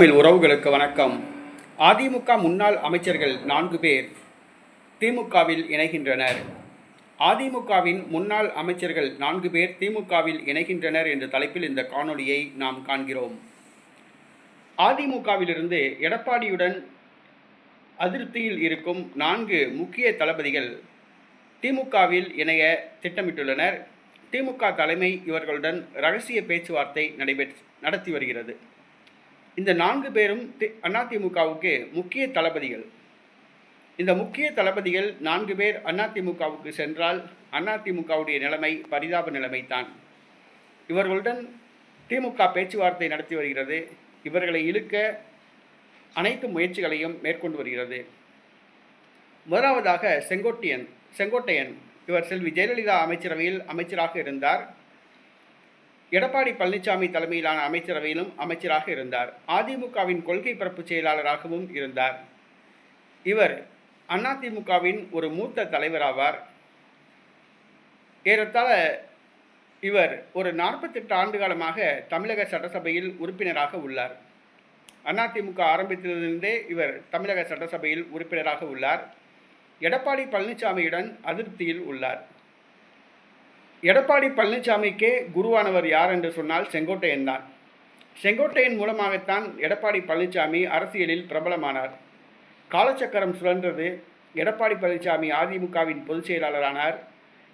தமிழ் உறவுகளுக்கு வணக்கம். அதிமுக முன்னாள் அமைச்சர்கள் நான்கு பேர் திமுகவில் இணைகின்றனர். அதிமுகவின் முன்னாள் அமைச்சர்கள் நான்கு பேர் திமுகவில் இணைகின்றனர் என்ற தலைப்பில் இந்த காணொளியை நாம் காண்கிறோம். அதிமுகவிலிருந்து எடப்பாடியுடன் அதிருப்தியில் இருக்கும் நான்கு முக்கிய தளபதிகள் திமுகவில் இணைய திட்டமிட்டுள்ளனர். திமுக தலைமை இவர்களுடன் ரகசிய பேச்சுவார்த்தை நடைபெற் நடத்தி வருகிறது. இந்த நான்கு பேரும் தி- அதிமுகவுக்கு முக்கிய தளபதிகள். இந்த முக்கிய தளபதிகள் நான்கு பேர் அதிமுகவுக்கு சென்றால் அதிமுகவுடைய நிலைமை பரிதாப நிலைமை தான் இவர்களுடன் திமுக பேச்சுவார்த்தை நடத்தி வருகிறது. இவர்களை இழுக்க அனைத்து முயற்சிகளையும் மேற்கொண்டு வருகிறது. முதலாவதாக செங்கோட்டையன் செங்கோட்டையன். இவர் செல்வி ஜெயலலிதா அமைச்சரவையில் அமைச்சராக இருந்தார். எடப்பாடி பழனிசாமி தலைமையிலான அமைச்சரவையிலும் அமைச்சராக இருந்தார். அதிமுகவின் கொள்கை பரப்பு செயலாளராகவும் இருந்தார். இவர் அதிமுகவின் ஒரு மூத்த தலைவராவார். ஏறத்தாழ இவர் ஒரு நாற்பத்தெட்டு ஆண்டு காலமாக தமிழக சட்டசபையில் உறுப்பினராக உள்ளார். அதிமுக ஆரம்பித்ததிலிருந்தே இவர் தமிழக சட்டசபையில் உறுப்பினராக உள்ளார். எடப்பாடி பழனிசாமியுடன் அதிருப்தியில் உள்ளார். எடப்பாடி பழனிசாமிக்கே குருவானவர் யார் என்று சொன்னால் செங்கோட்டையன் தான். செங்கோட்டையன் மூலமாகத்தான் எடப்பாடி பழனிசாமி அரசியலில் பிரபலமானார். காலச்சக்கரம் சுழன்றது எடப்பாடி பழனிசாமி அதிமுகவின் பொதுச் செயலாளரானார்.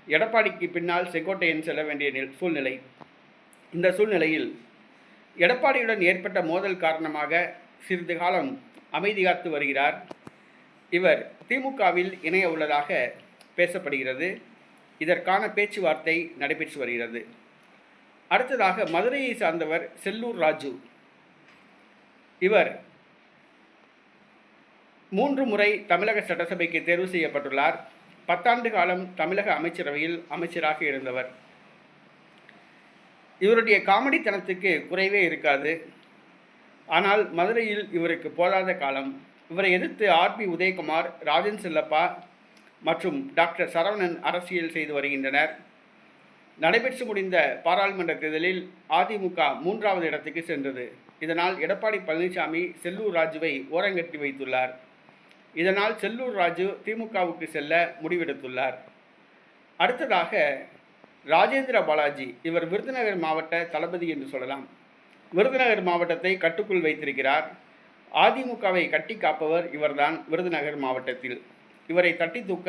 எடப்பாடிக்கு பின்னால் செங்கோட்டையன் செல்ல வேண்டிய சூழ்நிலை. இந்த சூழ்நிலையில் எடப்பாடியுடன் ஏற்பட்ட மோதல் காரணமாக சிறிது காலம் அமைதி காத்து வருகிறார். இவர் திமுகவில் இணைய உள்ளதாக பேசப்படுகிறது. இதற்கான பேச்சுவார்த்தை நடைபெற்று வருகிறது. அடுத்ததாக மதுரையை சார்ந்தவர் செல்லூர் ராஜு. இவர் மூன்று முறை தமிழக சட்டசபைக்கு தேர்வு செய்யப்பட்டுள்ளார். பத்தாண்டு காலம் தமிழக அமைச்சரவையில் அமைச்சராக இருந்தவர். இவருடைய காமெடித்தனத்துக்கு குறைவே இருக்காது. ஆனால் மதுரையில் இவருக்கு போதாத காலம். இவரை எதிர்த்து ஆர்பி உதயகுமார் ராஜன் செல்லப்பா மற்றும் டாக்டர் சரவணன் அரசியல் செய்து வருகின்றனர். நடைபெற்று முடிந்த பாராளுமன்ற தேர்தலில் அதிமுக மூன்றாவது இடத்துக்கு சென்றது. இதனால் எடப்பாடி பழனிசாமி செல்லூர் ராஜுவை ஓரங்கட்டி வைத்துள்ளார். இதனால் செல்லூர் ராஜு திமுகவுக்கு செல்ல முடிவெடுத்துள்ளார். அடுத்ததாக ராஜேந்திர பாலாஜி இவர் விருதுநகர் மாவட்ட தளபதி என்று சொல்லலாம். விருதுநகர் மாவட்டத்தை கட்டுக்குள் வைத்திருக்கிறார். அதிமுகவை கட்டி காப்பவர் இவர்தான் விருதுநகர் மாவட்டத்தில். இவரை தட்டி தூக்க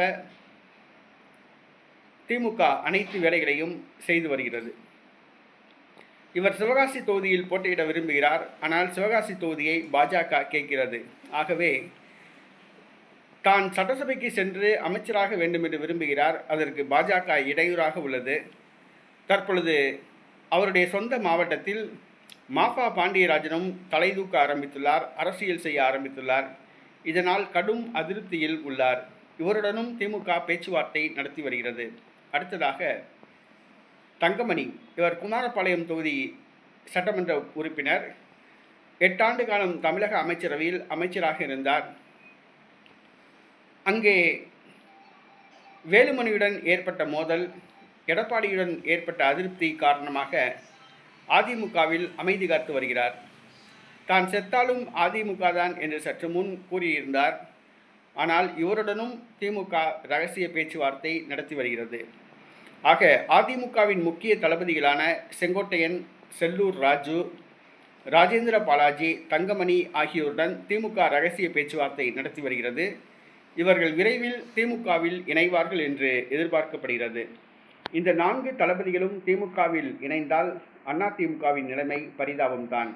திமுக அனைத்து வேலைகளையும் செய்து வருகிறது. இவர் சிவகாசி தொகுதியில் போட்டியிட விரும்புகிறார். ஆனால் சிவகாசி தொகுதியை பாஜக கேட்கிறது. ஆகவே தான் சட்டசபைக்கு சென்று அமைச்சராக வேண்டும் என்று விரும்புகிறார். அதற்கு பாஜக இடையூறாக உள்ளது. தற்பொழுது அவருடைய சொந்த மாவட்டத்தில் மாஃபா பாண்டியராஜனும் தலை தூக்க ஆரம்பித்துள்ளார். அரசியல் செய்ய ஆரம்பித்துள்ளார். இதனால் கடும் அதிருப்தியில் உள்ளார். இவருடனும் திமுக பேச்சுவார்த்தை நடத்தி வருகிறது. அடுத்ததாக தங்கமணி இவர் குமாரபாளையம் தொகுதி சட்டமன்ற உறுப்பினர். எட்டாண்டு காலம் தமிழக அமைச்சரவையில் அமைச்சராக இருந்தார். அங்கே வேலுமணியுடன் ஏற்பட்ட மோதல் எடப்பாடியுடன் ஏற்பட்ட அதிருப்தி காரணமாக அதிமுகவில் அமைதி காத்து வருகிறார். தான் செத்தாலும் அதிமுக தான் என்று சற்று முன் கூறியிருந்தார். ஆனால் இவருடனும் திமுக ரகசிய பேச்சுவார்த்தை நடத்தி வருகிறது. ஆக அதிமுகவின் முக்கிய தளபதிகளான செங்கோட்டையன் செல்லூர் ராஜு ராஜேந்திர பாலாஜி தங்கமணி ஆகியோருடன் திமுக ரகசிய பேச்சுவார்த்தை நடத்தி வருகிறது. இவர்கள் விரைவில் திமுகவில் இணைவார்கள் என்று எதிர்பார்க்கப்படுகிறது. இந்த நான்கு தளபதிகளும் திமுகவில் இணைந்தால் அதிமுகவின் நிலைமை பரிதாபம்தான்.